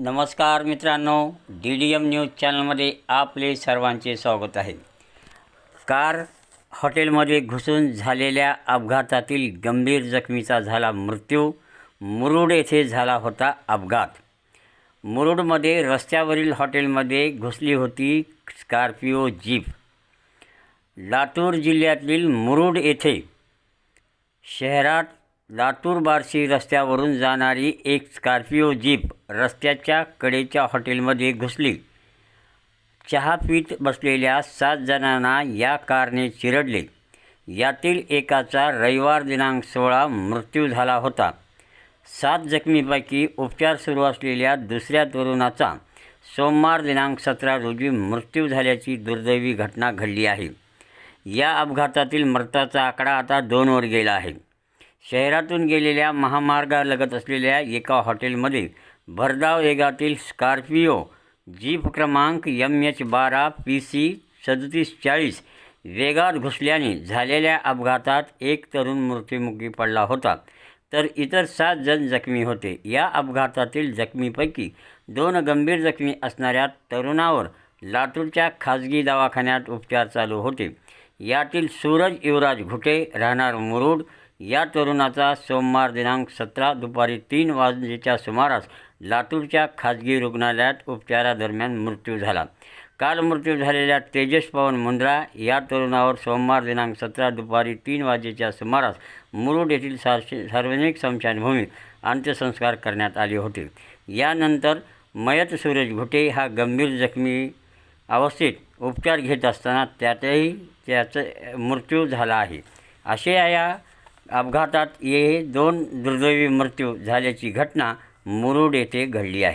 नमस्कार मित्रांनो D D M news चॅनलमध्ये आपले सर्वांचे स्वागत आहे. कार हॉटेलमध्ये घुसून झालेल्या अपघातातील गंभीर जखमीचा झाला मृत्यू. मुरुड येथे झाला होता अपघात. मुरुडमध्ये रस्त्यावरील हॉटेलमध्ये घुसली होती स्कॉर्पिओ जीप. लातूर जिल्ह्यातील मुरुड येथे शहरात लातूर बार्शी रस्त्यावरून जाणारी एक स्कॉर्पिओ जीप रस्त्याच्या कडेच्या हॉटेलमध्ये घुसली. चहा पीत बसलेल्या सात जणांना या कारने चिरडले. यातील एकाचा रविवार दिनांक सोळा मृत्यू झाला होता. सात जखमीपैकी उपचार सुरू असलेल्या दुसऱ्या तरुणाचा सोमवार दिनांक सतरा रोजी मृत्यू झाल्याची दुर्दैवी घटना घडली आहे. या अपघातातील मृताचा आकडा आता दोनवर गेला आहे. शहरातून गेलेल्या महामार्गालगत असलेल्या एका हॉटेलमध्ये भरधाव वेगातील स्कॉर्पिओ जीप क्रमांक एम एच बारा पी सी सदतीस चाळीस वेगात घुसल्याने झालेल्या अपघातात एक तरुण मृत्युमुखी पडला होता. तर इतर सात जण जखमी होते. या अपघातातील जखमीपैकी दोन गंभीर जखमी असणाऱ्या तरुणावर लातूरच्या खाजगी दवाखान्यात उपचार चालू होते. यातील सूरज युवराज घुटे राहणार मुरुड या तरुणाचा सोमवार दिनांक सतरा दुपारी तीन वाजेच्या सुमारास लातूरच्या खाजगी रुग्णालयात उपचारादरम्यान मृत्यू झाला. काल मृत्यू झालेल्या तेजस पवन मुंद्रा या तरुणावर सोमवार दिनांक सतरा दुपारी तीन वाजेच्या सुमारास मुरुड येथील सार्श सार्वजनिक स्मशानभूमीत अंत्यसंस्कार करण्यात आले होते. यानंतर मयत सूरज घुटे हा गंभीर जखमी अवस्थेत उपचार घेत असताना त्यातही त्याचा मृत्यू झाला आहे. अशा या अपघातात हे दोन दुर्दैवी मृत्यू झाल्याची घटना मुरुड येथे घडली आहे.